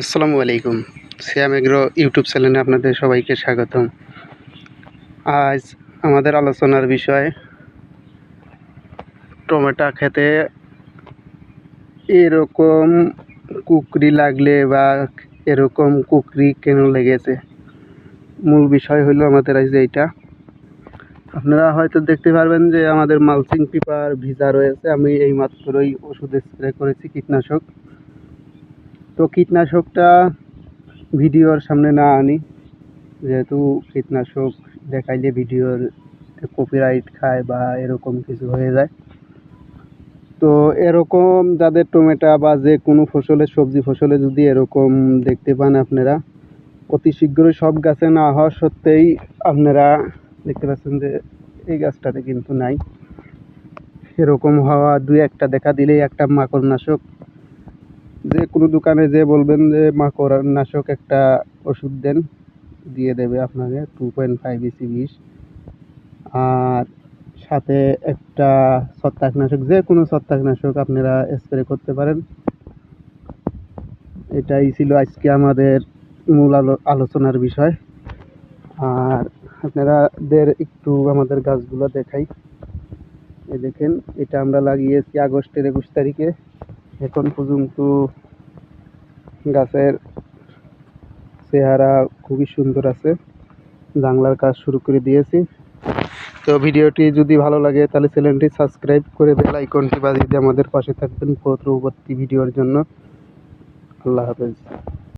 আসসালামু আলাইকুম। শ্যাম agro YouTube চ্যানেলে আপনাদের সবাইকে স্বাগতম। আজ আমাদের আলোচনার বিষয় টমেটো খেতে এরকম কুকরি লাগলে বা এরকম কুকরি কেন লেগেছে? মূল বিষয় হলো আমাদের আজ এইটা। আপনারা হয়তো দেখতে পারবেন যে আমাদের মালচিং পেপার ভিজা রয়েছে। আমি এই মাত্রই ওষুধ স্প্রে করেছি কীটনাশক। তো কীটনাশকটা ভিডিওর সামনে না আনি। যেহেতু কীটনাশক দেখাইলে ভিডিওর কপিরাইট খায় বা এরকম কিছু হয়ে যায়। তো এরকম যাদের টমেটো বা যে কোনো ফসলে সবজি ফসলে যদি এরকম দেখতে পান আপনারা, অতি শীঘ্রই সব গাছে না হওয়া সত্ত্বেই আপনারা দেখতে পাচ্ছেন যে এই গাছটাতে কিন্তু নাই। এরকম হওয়া দুই একটা দেখা দিলেই একটা মাকড়নাশক যে কোনো দোকানে যে বলবেন যে মাকড়নাশক একটা ওষুধ দেন, দিয়ে দেবে আপনাকে টু পয়েন্ট ফাইভ ইসি বিষ আর সাথে একটা ছত্রাকনাশক, যে কোনো ছত্রাকনাশক আপনারা স্প্রে করতে পারেন। এটাই ছিল আজকে আমাদের মূল আলো, আলোচনার বিষয়। আর আপনারাদের একটু আমাদের গাছগুলো দেখাই। এ দেখেন, এটা আমরা লাগিয়েছি আগস্টের একুশ তারিখে। এখন পর্যন্ত গাছের চেহারা খুবই সুন্দর আছে। জানলার কাজ শুরু করে দিয়েছি। তো ভিডিওটি যদি ভালো লাগে, তাহলে চ্যানেলটি সাবস্ক্রাইব করে বেল আইকনটি বাজিয়ে দিয়ে আমাদের পাশে থাকবেন। পরবর্তী ভিডিওর জন্য। আল্লাহ হাফেজ।